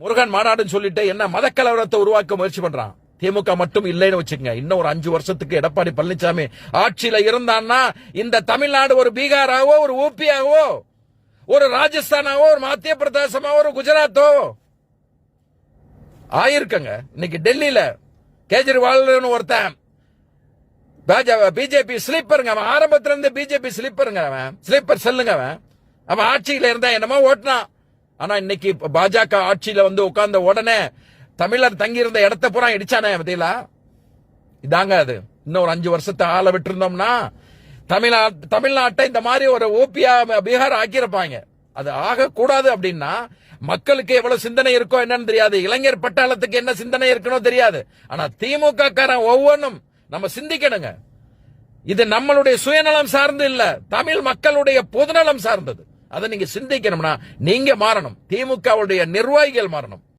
முருகன் மாநாடுன்னு சொல்லிட்டு என்ன மத கலவரத்தை உருவாக்க முயற்சி பண்றான். திமுக மட்டும் இல்லைன்னு வச்சுக்கங்க. இன்னும் ஒரு அஞ்சு வருஷத்துக்கு எடப்பாடி பழனிசாமி ஆட்சியில இருந்தான்னா இந்த தமிழ்நாடு ஒரு பீகாராவோ ஒரு ஊபியாவோ ஒரு ராஜஸ்தானாவோ ஒரு மத்திய பிரதேசமாவோ ஒரு குஜராத்தோ. ஆயிருக்கங்க. இன்னைக்கு டெல்லியில கேஜ்ரிவால் ஒருத்தன் பிஜேபி ஸ்லீப்பருங்க. அவன் ஆரம்பத்துல இருந்து பிஜேபி ஸ்லீப்பருங்க அவன். ஸ்லீப்பர் செல்லுங்க அவன். அவன் ஆட்சியில இருந்தா என்னமோ ஓட்டினான். ஆனா இன்னைக்கு பாஜக ஆட்சியில வந்து உட்கார்ந்த உடனே தமிழர் தங்கியிருந்த இடத்த பூரா இடிச்சானே பத்தியில இதாங்க அது. இன்னும் ஒரு அஞ்சு வருஷத்தை ஆள விட்டுருந்தோம்னா தமிழ்நா தமிழ்நாட்டை இந்த மாதிரி ஒரு ஓபியா பீகார் ஆக்கியிருப்பாங்க. அது ஆகக்கூடாது அப்படின்னா மக்களுக்கு எவ்வளவு சிந்தனை இருக்கோ என்னன்னு தெரியாது. இளைஞர் பட்டாளத்துக்கு என்ன சிந்தனை இருக்குனோ தெரியாது. ஆனா திமுக காரன் ஒவ்வொன்றும் நம்ம சிந்திக்கணுங்க. இது நம்மளுடைய சுயநலம் சார்ந்து இல்ல. தமிழ் மக்களுடைய பொதுநலம் சார்ந்தது. அதை நீங்க சிந்திக்கணும்னா நீங்க மாறணும். திமுகவுடைய நிர்வாகிகள் மாறணும்.